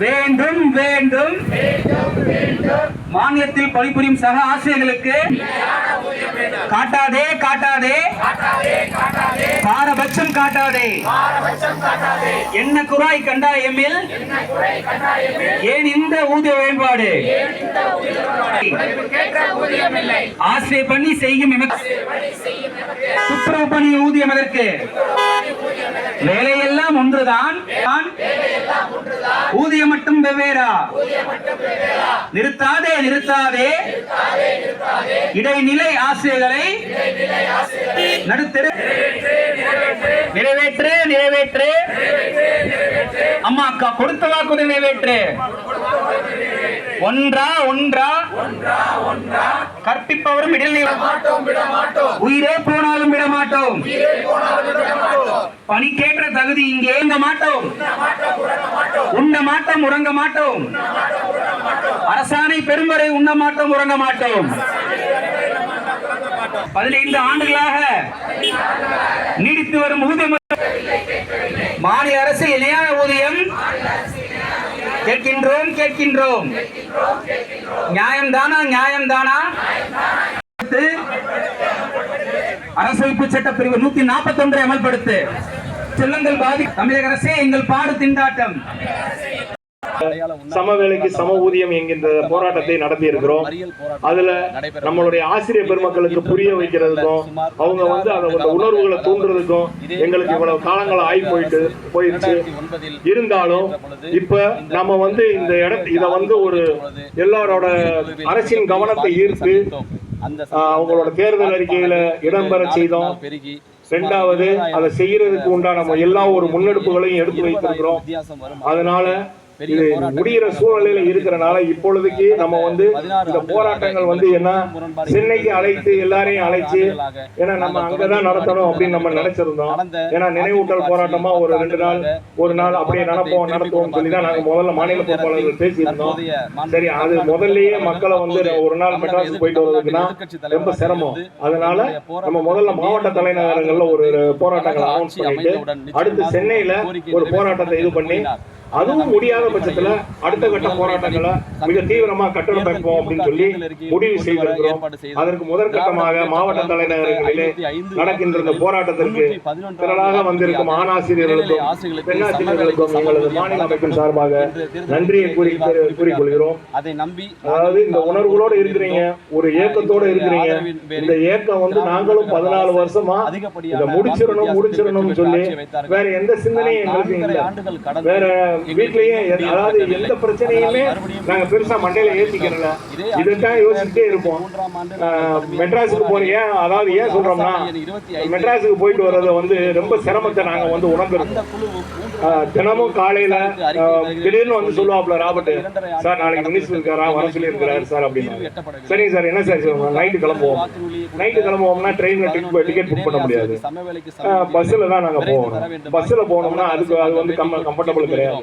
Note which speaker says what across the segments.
Speaker 1: வேண்டும் வேண்டும். மாநிலத்தில் பணிபுரியும் சக ஆசிரியர்களுக்கு காட்டாதே காட்டாதே. பாரபட்சம் காட்டாதே. என்ன குறாய் கண்டா எம்மில்? ஏன் இந்த ஊதிய வேறுபாடு? ஆசிரியர் பணி செய்யும் எமக்கு. துப்புரவு பணி ஊதியம் அதற்கு வேலை ஒன்றுதான். ஊதியம் மட்டும் வெவ்வேறா. நிறுத்தாதே நிறுத்தாதே. இடைநிலை ஆசிரியர்களை நடுத்தரு. நிறைவேற்று நிறைவேற்று. அம்மா அக்கா கொடுத்த வாக்குறுதி நிறைவேற்று. ஒன்றா ஒன்றா. கற்பிப்பவரும் இடைநிலை. உயிரே போனாலும் விட மாட்டோம் பணிக்கேற்ற தகுதி இங்கே எங்க மாட்டோம். உண்ண மாட்டோம் உறங்க மாட்டோம். அரசாணை பெரும்பறை உண்ண மாட்டோம் உறங்க மாட்டோம். பதினைந்து ஆண்டுகளாக நீடித்து வரும் ஊதியம் மாநில அரசு இணையான ஊதியம் கேட்கின்றோம் கேட்கின்றோம். நியாயம்தானா நியாயம்தானா அரசமைப்பு சட்ட பிரிவு நூத்தி நாற்பத்தி ஒன்றை அமல்படுத்து. செல்லங்கள் பாதி தமிழக அரசே எங்கள் பாடு திண்டாட்டம்.
Speaker 2: சம வேலைக்கு சம ஊதியம் என்கின்ற போராட்டத்தை நடத்தி இருக்கிறோம் அதுல நம்மளுடைய ஆசிரியர் பெருமக்களுக்கு புரிய வைக்கிறதுக்கும் அவங்க வந்து அதோட உணர்வுகளை தூண்டுறதுக்கும் எங்களுக்கு இவ்வளவு காலங்கள் ஆகி போயிட்டு போயிடுச்சு இருந்தாலும் இப்ப நம்ம வந்து இந்த இடத்து இத வந்து ஒரு எல்லாரோட அரசின் கவனத்தை ஈர்த்து அவங்களோட தேர்தல் அறிக்கையில இடம்பெற செய்தோம். ரெண்டாவது அதை செய்யறதுக்கு உண்டான எல்லா ஒரு முன்னெடுப்புகளையும் எடுத்து வைத்திருக்கிறோம். அதனால இது முடிகிற சூழ்நிலையில இருக்கிறனால இப்பொழுதுக்கு நம்ம வந்து இந்த போராட்டங்கள் வந்து என்ன? சென்னைக்கு அழைத்து எல்லாரையும் அழைச்சு ஏன்னா நம்ம அங்கதான் நடத்தணும் அப்படின்னு நம்ம நினைச்சிருந்தோம். ஏன்னா நினைவூட்டல் போராட்டமா ஒரு ரெண்டு நாள் ஒரு நாள் அப்படியே நடப்போம் நடத்துவோம் சொல்லி தான் நாங்க முதல்ல மாநில பொறுப்பாளர்கள் பேசியிருந்தோம். சரி அது முதல்லயே மக்களை வந்து ஒரு நாள் மெட்ராஸ் போயிட்டு வர்றதுக்குன்னா ரொம்ப சிரமம். அதனால நம்ம முதல்ல மாவட்ட தலைநகரங்கள்ல ஒரு போராட்டங்களை அனௌன்ஸ் பண்ணிட்டு அடுத்து சென்னையில ஒரு போராட்டத்தை இது பண்ணி அதுவும் முடியாத பட்சத்துல அடுத்த கட்ட போராட்டங்களை மிக தீவிரமா கட்டமைப்போம் அப்படின்னு சொல்லி முடிவு செய்திருக்கிறோம். அதற்கு முதற்கட்டமாக மாவட்ட தலைநகரங்களிலே நடக்கின்ற இந்த போராட்டத்திற்கு திரளாக வந்திருக்கும் ஆணாசிரியர்களுக்கும் பெண்ணாசிரியர்களுக்கும் எங்களது மாநில அமைப்பின் சார்பாக நன்றியை கூறி கூறிக்கொள்கிறோம்
Speaker 3: அதை நம்பி
Speaker 2: அதாவது இந்த உணர்வுகளோட இருக்கிறீங்க. ஒரு ஏக்கத்தோட இருக்கிறீங்க. இந்த ஏக்கம் வந்து நாங்களும் பதினாலு வருஷமா இதை முடிச்சிடணும் முடிச்சிடணும்னு சொல்லி வேற எந்த சிந்தனையும் எங்களுக்கு வேற வீட்லயே அதாவது எந்த பிரச்சனையுமே நாங்க பெருசா மண்டையில ஏத்திக்கிறல இதைத்தான் யோசிச்சுட்டே இருப்போம். மெட்ராஸுக்கு போறீங்க அதாவது ஏன் சொல்றோம்னா மெட்ராஸுக்கு போயிட்டு வர்றது வந்து ரொம்ப சிரமத்தை நாங்க வந்து உணர்ந்துருக்கோம். தினமும் காலையில திடீர்னு வந்து சொல்லுவாப்ல ராபர்ட் சார் நாளைக்கு மினிஸ்டர் இருக்காரா? வர சொல்லி இருக்கிறாரு சார் அப்படின்னு சரிங்க சார் என்ன சார் நைட்டு கிளம்புவோம். நைட்டு கிளம்புவோம்னா ட்ரெயின்ல டிக்கெட் புக் பண்ண முடியாது. பஸ்ஸில் தான் நாங்கள் போகணும். பஸ்ஸில் போனோம்னா அதுக்கு அது வந்து கம் கம்ஃபர்டபுள் கிடையாது.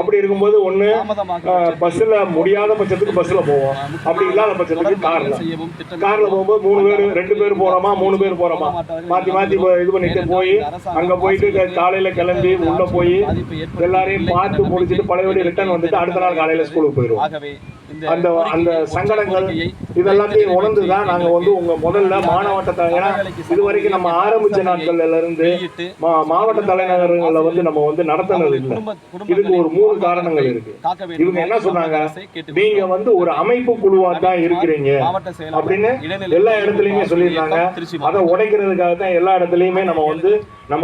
Speaker 2: அப்படி இருக்கும்போது ஒன்று
Speaker 3: தாமதமாக
Speaker 2: பஸ்ஸில் முடியாத பட்சத்துக்கு பஸ்ஸில் போவோம். அப்படி இல்லாத பட்சத்துக்கு காரில் காரில் போகும்போது மூணு பேர் ரெண்டு பேர் போகிறோமா மூணு பேர் போகிறோமா மாற்றி மாற்றி இது பண்ணிட்டு போய் அங்கே போயிட்டு காலையில் கிளம்பி உள்ளே போய் எல்லாரையும் பார்த்து முடிச்சுட்டு பழையபடி ரிட்டர்ன் வந்துட்டு அடுத்த நாள் காலையில் ஸ்கூலுக்கு போயிடுவோம். அந்த அந்த சங்கடங்கள் இதெல்லாத்தையும் உணர்ந்து தான் நாங்கள் வந்து உங்கள் முதல்ல மாவட்ட தலை ஏன்னா இது வரைக்கும் நம்ம ஆரம்பிச்ச நாட்கள்ல இருந்து மாவட்ட தலைநகரங்கள்ல வந்து நம்ம வந்து நடத்தினது இல்லை. இதுக்கு ஒரு மூணு காரணங்கள் இருக்கு. இவங்க என்ன சொன்னாங்க? நீங்க வந்து ஒரு அமைப்பு குழுவா தான் இருக்கிறீங்க. அப்படின்னு எல்லா இடத்துலயுமே சொல்லியிருந்தாங்க. அதை உடைக்கிறதுக்காக தான் எல்லா இடத்துலயுமே நம்ம வந்து நம்ம